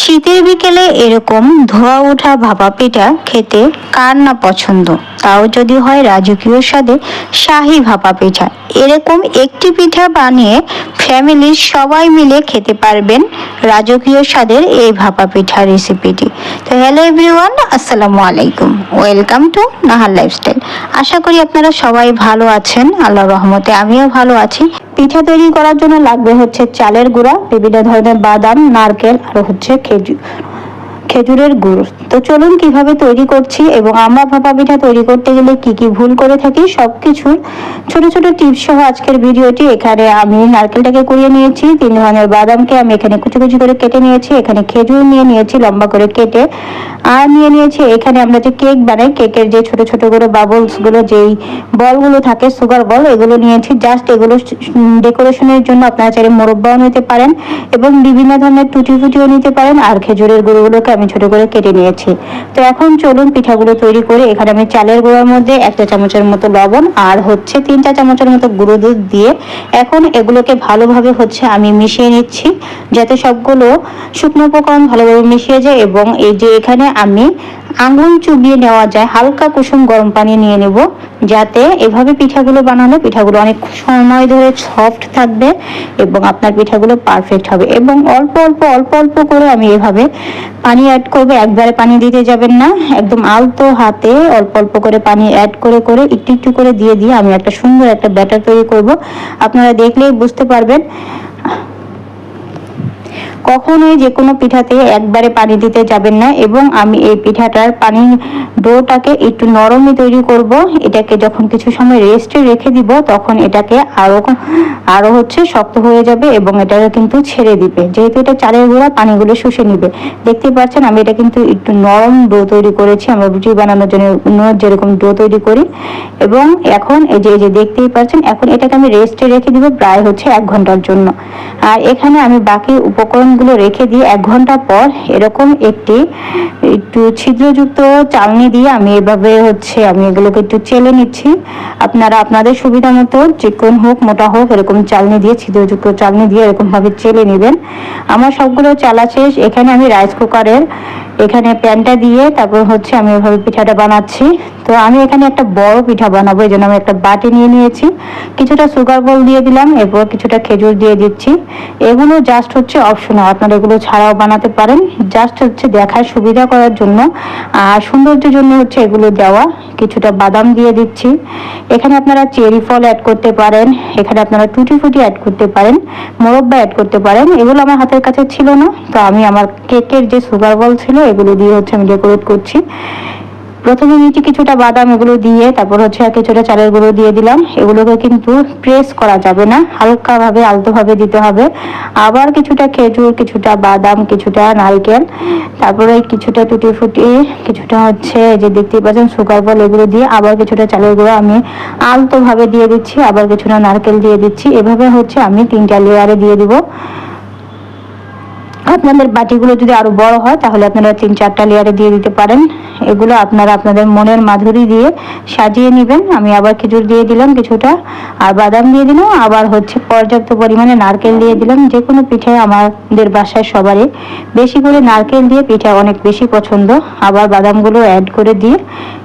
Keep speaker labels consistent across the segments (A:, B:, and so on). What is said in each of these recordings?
A: শীতের বিকেলে এরকম ধোয়া ওঠা ভাপা পিঠা খেতে কার না পছন্দ? তাও যদি হয় রাজকীয় স্বাদে শাহী ভাপা পিঠা। এরকম একটি পিঠা বানিয়ে ফ্যামিলির সবাই মিলে খেতে পারবেন রাজকীয় স্বাদের এই ভাপা পিঠা রেসিপিটি তো হ্যালো এভরিওয়ান আসসালামু আলাইকুম। ওয়েলকাম টু নাহার লাইফস্টাইল আশা করি আপনারা সবাই ভালো আছেন। আল্লাহ রহমতে আমিও ভালো আছি। পিঠা তৈরি করার জন্য লাগবে হচ্ছে চালের গুঁড়া, বিভিন্ন ধরনের বাদাম, নারকেল, আর হচ্ছে খেজুর। খেজুরের গুড়। তো চলুন কীভাবে তৈরি করছি এবং আমরা ভাপা পিঠা তৈরি করতে গেলে কি কি ভুল করে থাকি সব কিছুর ছোট ছোট টিপস সহ আজকের ভিডিওটি এখানে আমি নারকেলটাকে কুড়িয়ে নিয়েছি, তিন ধরনের বাদামকে আমি এখানে কুচি কুচি করে কেটে নিয়েছি, এখানে খেজুর নিয়ে নিয়েছি, লম্বা করে কেটে। আর নিয়ে নিয়েছি এখানে আমরা যে কেক বানাই, কেকের যে ছোট ছোট করে বাবলসগুলো, যেই বলগুলো থাকে সুগার বল এগুলো নিয়েছি। জাস্ট এগুলো ডেকোরেশনের জন্য আপনারা চাইলে মোরব্বাও নিতে পারেন এবং বিভিন্ন ধরনের টুটি ফুটিও নিতে পারেন। আর খেজুরের গুঁড়োগুলোকে আমি ছোট করে কেটে নিয়েছি। তো এখন চলুন পিঠাগুলো তৈরি করে এখানে আমি চালের গুঁড়োর মধ্যে একটা চামচের মতো লবণ আর হচ্ছে তিন চার চামচের মতো গুঁড়ো দুধ দিয়ে এখন এগুলোকে ভালোভাবে হচ্ছে আমি মিশিয়ে নিচ্ছি যাতে সবগুলো শুকনো উপকরণ ভালোভাবে মিশিয়ে যায় এবং এই যে এখানে আমি আঙুল চুবিয়ে নেওয়া যায়, হালকা কুসুম গরম পানি নিয়ে নেব যাতে এভাবে পিঠাগুলো বানালে পিঠাগুলো অনেক সময় ধরে সফট থাকবে এবং আপনার পিঠাগুলো পারফেক্ট হবে এবং অল্প অল্প অল্প অল্প করে আমি এভাবে পানি অ্যাড করব, একবারে পানি দিতে যাবেন না। একদম আলতো হাতে অল্প অল্প করে পানি অ্যাড করে করে, একটু একটু করে দিয়ে দিয়ে আমি একটা সুন্দর একটা ব্যাটার তৈরি করব। আপনারা দেখলেই বুঝতে পারবেন। কখনোই যে কোনো পিঠাতে একবারে পানি দিতে যাবেন না এবং আমি এই পিঠাটার পানি ডোটাকে একটু নরমই তৈরি করব। এটাকে যখন কিছু সময় রেস্টে রেখে দিব, তখন এটাকে আরও আরও হচ্ছে শক্ত হয়ে যাবে এবং এটাকে কিন্তু ছেড়ে দিবে। যেহেতু এটা চালের গুঁড়া, পানিগুলো শুষে নিবে। দেখতে পাচ্ছেন, আমি এটা কিন্তু একটু নরম ডো তৈরি করেছি। আমরা রুটি বানানোর জন্য যেরকম ডো তৈরি করি। এবং এখন এই যে এই যে দেখতেই পাচ্ছেন, এখন এটাকে আমি রেস্টে রেখে দিব প্রায় হচ্ছে এক ঘণ্টার জন্য। আর এখানে আমি বাকি উপকরণ গুলো রেখে দিয়ে এক ঘণ্টা পর, এরকম একটি একটু ছিদ্রযুক্ত চালনি দিয়ে আমি এভাবে হচ্ছে আমি এগুলোকে একটু চেলে নিচ্ছি। আপনারা আপনাদের সুবিধা মতো চিকন হোক, মোটা হোক, এরকম চালনি দিয়ে, ছিদ্রযুক্ত চালনি দিয়ে এরকম ভাবে চেলে নেবেন। আমার সবগুলো চালা শেষ, এখানে আমি রাইস কুকারের এখানে প্যানটা দিয়ে তারপর হচ্ছে আমি এভাবে পিঠাটা বানাচ্ছি। তো আমি এখানে একটা বড় পিঠা বানাবো, এই জন্য আমি একটা বাটি নিয়ে নিয়েছি। কিছুটা সুগার বল দিয়ে দিলাম, এরপর কিছুটা খেজুর দিয়ে দিচ্ছি। এগুলো জাস্ট হচ্ছে অপশনাল আপনারা এগুলো ছাড়াও বানাতে পারেন। জাস্ট হচ্ছে দেখার সুবিধা করার জন্য, আর সৌন্দর্যের জন্য হচ্ছে এগুলো দেওয়া। কিছুটা বাদাম দিয়ে দিচ্ছি। এখানে আপনারা চেরি ফল অ্যাড করতে পারেন। এখানে আপনারা টুটি ফুটি অ্যাড করতে পারেন। মোরব্বা অ্যাড করতে পারেন। এগুলো আমার হাতের কাছে ছিল না, তো আমি আমার কেকের যে সুগার বল ছিল, এগুলো দিয়ে হচ্ছে আমি ডেকোরেট করছি। প্রথমে নিচে কিছুটা বাদাম এগুলো দিয়ে, তারপর হচ্ছে কিছুটা চালের গুঁড়ো দিয়ে দিলাম। এগুলোকে কিন্তু প্রেস করা যাবে না, হালকাভাবে, আলতোভাবে দিতে হবে। আবার কিছুটা খেজুর, কিছুটা বাদাম, কিছুটা নারকেল, তারপরে কিছুটা টুটি ফুটি কিছুটা হচ্ছে যে দেখতেই পাচ্ছেন সুগার বল এগুলো দিয়ে আবার কিছুটা চালের গুঁড়ো আমি আলতোভাবে দিয়ে দিচ্ছি, আবার কিছুটা নারকেল দিয়ে দিচ্ছি। এভাবে হচ্ছে আমি তিনটা লেয়ারে দিয়ে দিব। আপনাদের বাটিগুলো যদি আরও বড় হয়, তাহলে আপনারা তিন চারটা লেয়ারে দিয়ে দিতে পারেন। এগুলো আপনারা আপনাদের মনের মাধুরী দিয়ে সাজিয়ে নেবেন। আমি আবার খেজুর দিয়ে দিলাম কিছুটা, আর বাদাম দিয়ে দিলাম, আবার হচ্ছে পর্যাপ্ত পরিমাণে নারকেল দিয়ে দিলাম। যে কোনো পিঠে আমাদের বাসায় সবারই। বেশি করে নারকেল দিয়ে পিঠা অনেক বেশি পছন্দ। আবার বাদামগুলো অ্যাড করে দিয়ে,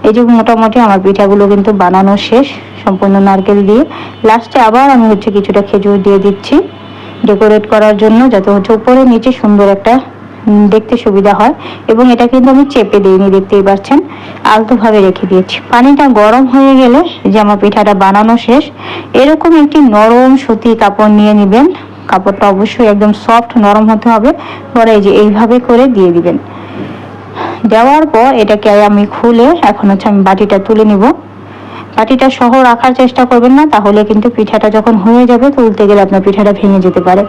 A: এই যে মোটামুটি আমার পিঠাগুলো কিন্তু বানানো শেষ, সম্পূর্ণ নারকেল দিয়ে। লাস্টে আবার আমি হচ্ছে কিছুটা খেজুর দিয়ে দিচ্ছি। ডেকোরেট করার জন্য যাতে হচ্ছে উপরে নিচে সুন্দর একটা দেখতে সুবিধা হয়। এবং এটা কিন্তু আমি চেপে দিইনি, দেখতেই পাচ্ছেন। আলতোভাবে রেখে দিয়েছি। পানিটা গরম হয়ে গেলে যে আমার পিঠাটা বানানো শেষ। এরকম একটি নরম সুতি কাপড় নিয়ে নেবেন। কাপড়টা অবশ্যই একদম সফট নরম হতে হবে। পরে যে এইভাবে করে দিয়ে দিবেন। দেওয়ার পর এটাকে আমি খুলে, এখন হচ্ছে আমি বাটিটা তুলে নিব। বাটিটা সহ রাখার চেষ্টা করবেন না, তাহলে কিন্তু পিঠাটা যখন হয়ে যাবে, তুলতে গেলে আপনার পিঠাটা ভেঙে যেতে পারে।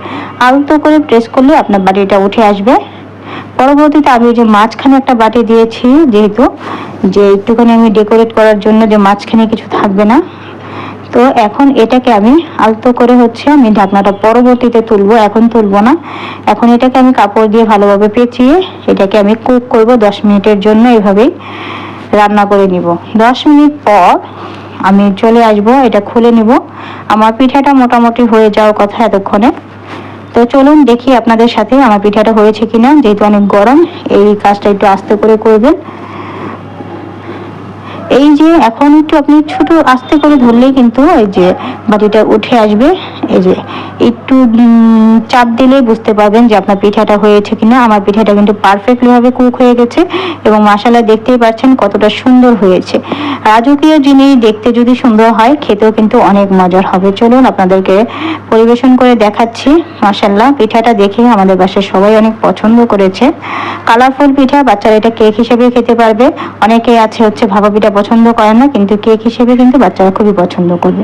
A: আলতো করে প্রেস করলে আপনার বাটিটা উঠে আসবে। পরবর্তীতে আমি যে মাঝখানে একটা বাটি দিয়েছি, যেহেতু, যে একটুখানি আমি ডেকোরেট করার জন্য যে মাঝখানে কিছু থাকবে না, তো এখন এটাকে আমি আলতো করে হচ্ছে আমি ঢাকনাটা পরবর্তীতে তুলবো, এখন তুলবো না। এখন এটাকে আমি কাপড় দিয়ে ভালোভাবে পেঁচিয়ে, এটাকে আমি কুক করব দশ মিনিটের জন্য এভাবেই। রান্না করে নিব। দশ মিনিট পর আমি চলে আসব, এটা খুলে নিব। আমার পিঠাটা মোটামুটি হয়ে যাওয়ার কথা এতক্ষণে। তো চলুন দেখি আপনাদের সাথে আমার পিঠাটা হয়েছে কিনা। যেহেতু অনেক গরম, এই কাজটা একটু আস্তে করে করবেন। এই যে, এখন একটু আপনি ছোট আস্তে করে ধরলেই কিন্তু এই যে বাটিটা উঠে আসবে। যে, একটু চাপ দিলে বুঝতে পারবেন যে আপনার পিঠাটা হয়েছে কিনা। আমার পিঠাটা কিন্তু পারফেক্টলি ভাবে কুক হয়ে গেছে এবং মশালা দেখতেই পাচ্ছেন কতটা সুন্দর হয়েছে। রাজকীয় জিনিস দেখতে যদি সুন্দর হয়, খেতেও কিন্তু অনেক মজার হবে। চলুন আপনাদেরকে পরিবেশন করে দেখাচ্ছি। মাসাল্লাহ পিঠাটা দেখে আমাদের বাসায় সবাই অনেক পছন্দ করেছে। কালারফুল পিঠা, বাচ্চারা এটা কেক হিসেবে খেতে পারবে। অনেকে আছে হচ্ছে ভাপা পিঠা পছন্দ করে না, কিন্তু কেক হিসেবে কিন্তু বাচ্চারা খুবই পছন্দ করবে।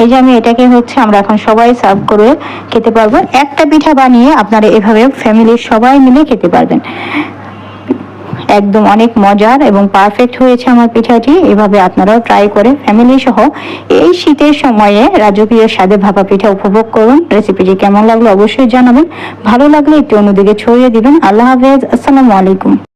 A: এই যে আমি এটাকে হচ্ছে আমরা এখন সবাই সার্ভ করে খেতে পারব একটা পিঠা বানিয়ে আপনারা এভাবে ফ্যামিলির সবাই মিলে খেতে পারবেন। একদম অনেক মজার এবং পারফেক্ট হয়েছে আমার পিঠাটি। এভাবে আপনারাও ট্রাই করে ফ্যামিলি সহ এই শীতের সময়ে রাজকীয় স্বাদে ভাপা পিঠা উপভোগ করুন। রেসিপিটি কেমন লাগল অবশ্যই জানাবেন। ভালো লাগলে একটু অন্যদিকে ছড়িয়ে দিবেন। আল্লাহ হাফেজ। আসসালামু আলাইকুম।